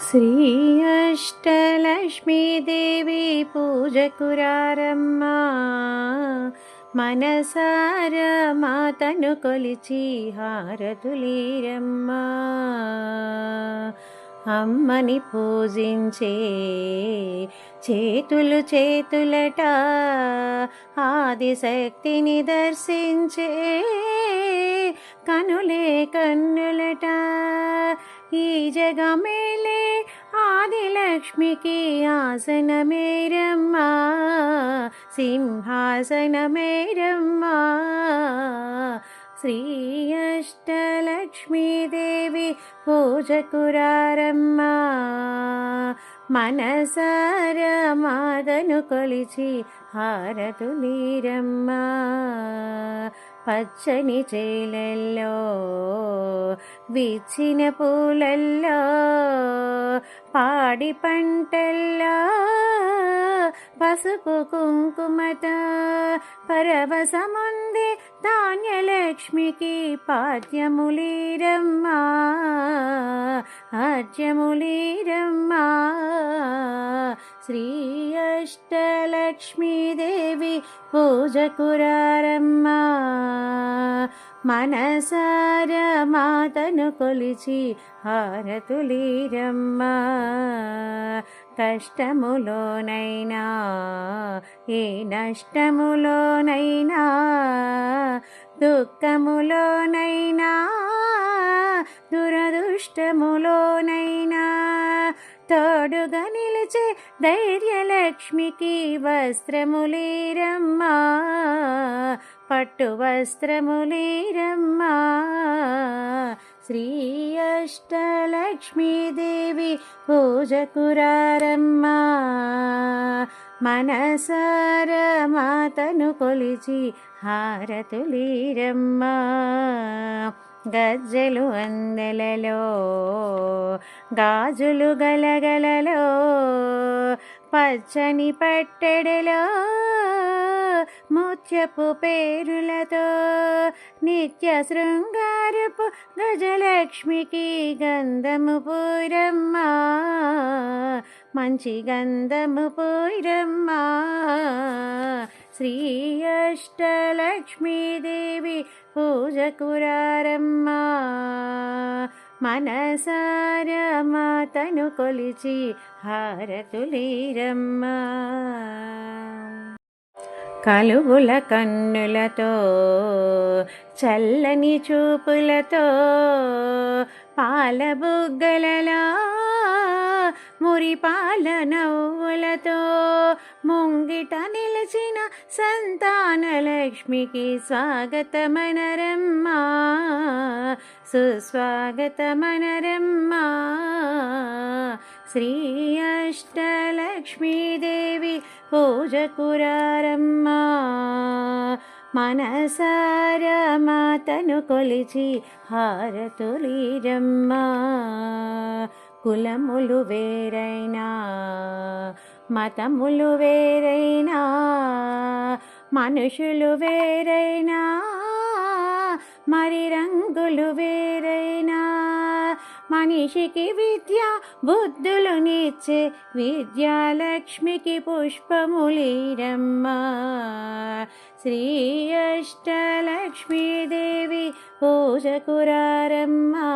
శ్రీ అష్టలక్ష్మీదేవి పూజకురారమ్మ మనసార మాతను కొలిచి హారతులీరమ్మ అమ్మని పూజించే చేతులు చేతులట ఆదిశక్తిని దర్శించే కనులే కన్నులట ఈ జగమేలే ఆదిలక్ష్మికి ఆసనమేరమ్మా సింహాసనమేరమ్మా. శ్రీ అష్టలక్ష్మీదేవి పూజకురారమ్మా మనసార మాదను కొలిచి హారతులీరమ్మా. పచ్చని చేలల్లో విచ్చిన పూలల్లో పాడి పంటల్లో పసుపు కుంకుమత పరవశముంది ధాన్యలక్ష్మికి పాద్యములీరమ్మా ఆద్యములీరమ్మా. శ్రీ అష్టలక్ష్మీదేవి పూజకురారమ్మా. మనసార మాతను కొలిచి హారతులీరమ్మా. కష్టములోనైనా ఏ నష్టములోనైనా దుఃఖములోనైనా దురదృష్టములోనైనా తోడుగా నిలిచే ధైర్యలక్ష్మికి వస్త్రములేరమ్మా. పట్టు వస్త్రములేరమ్మా. శ్రీ అష్టలక్ష్మీదేవి పూజకురారమ్మా మనసార మాతను కొలిచి హారతులీరమ్మా. గజ్జలు అందెలలో గాజులు గలగలలో పచ్చని పట్టెడలో ముత్యపు పేరులతో నిత్య శృంగారపు గజలక్ష్మికి గంధము పూరమ్మా మంచి గంధము పూరమ్మా. శ్రీ అష్టలక్ష్మీదేవి పూజకురారమ్మా. మనసార మాతను కొలిచి హారతులీరమ్మ. కలుగుల కన్నులతో చల్లని చూపులతో పాలబుగ్గలలా మురిపాల నవ్వులతో ముంగిట నిలిచిన సంతానలక్ష్మికి స్వాగతమనరమ్మా. సుస్వాగతమనరమ్మా. శ్రీ అష్టలక్ష్మీదేవి పూజకురారమ్మా మనసార మాతను కొలిచి హారతులీరమ్మ. కులములు వేరైనా మతములు వేరైనా మనుషులు వేరైనా మరి రంగులు వేరైనా మనిషికి విద్య బుద్ధులు నిచ్చే విద్యాలక్ష్మికి పుష్పములీరమ్మ శ్రీ అష్టలక్ష్మీదేవి పూజకురారమ్మా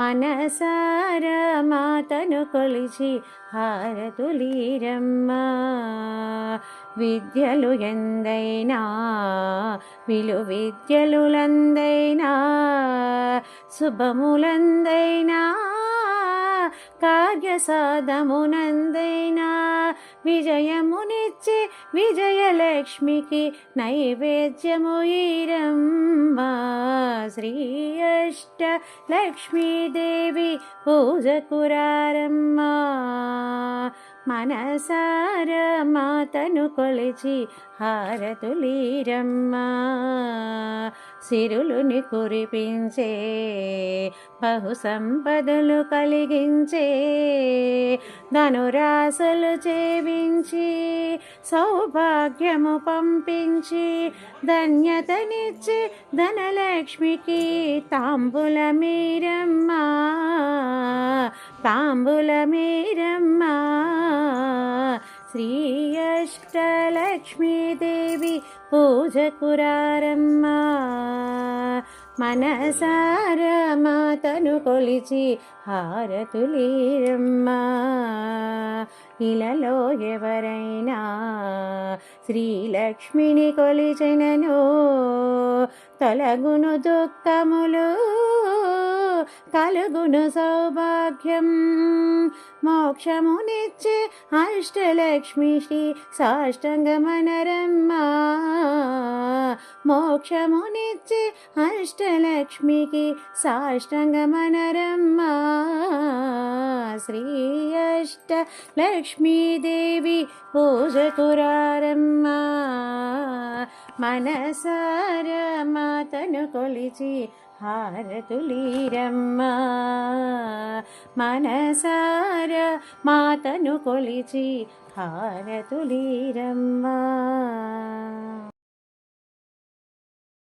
మనసార మాతను కొలిచి హారతులీరమ్మా. విద్యలు ఎందైనా విలు విద్యలులందైనా శుభములందైనా కార్యసాధమునందైనా విజయమునిచ్చి విజయలక్ష్మికి నైవేద్యము ఈరమ్మా. శ్రీ అష్ట లక్ష్మీదేవి పూజకురారమ్మ మనసార మాతను కొలిచి హారతులీరమ్మ. సిరులుని కురిపించే బహు సంపదలు కలిగించే ధనురాశలు చేవించి సౌభాగ్యము పంపించి ధన్యతనిచ్చి ధనలక్ష్మికి తాంబుల మీరమ్మా తాంబుల మీరమ్మా శ్రీ అష్టలక్ష్మీదేవి పూజకురారమ్మా మనసార మాతను కొలిచి హారతులీరమ్మా. ఇలలో ఎవరైనా శ్రీలక్ష్మిని కొలిచినను తొలగును దుఃఖములు కలుగును సౌభాగ్యం. మోక్షమునిచ్చే అష్టలక్ష్మి శ్రీ సాష్టంగమనరమ్మా. మోక్షమునిచ్చే అష్టలక్ష్మికి సాష్టంగమనరమ్మా. శ్రీ అష్ట లక్ష్మీదేవి పూజకురారమ్మా మనసార మాతను కొలిచి హారతులీరమ్మా. మనసార మాతను కొలిచి హారతులీరమ్మా.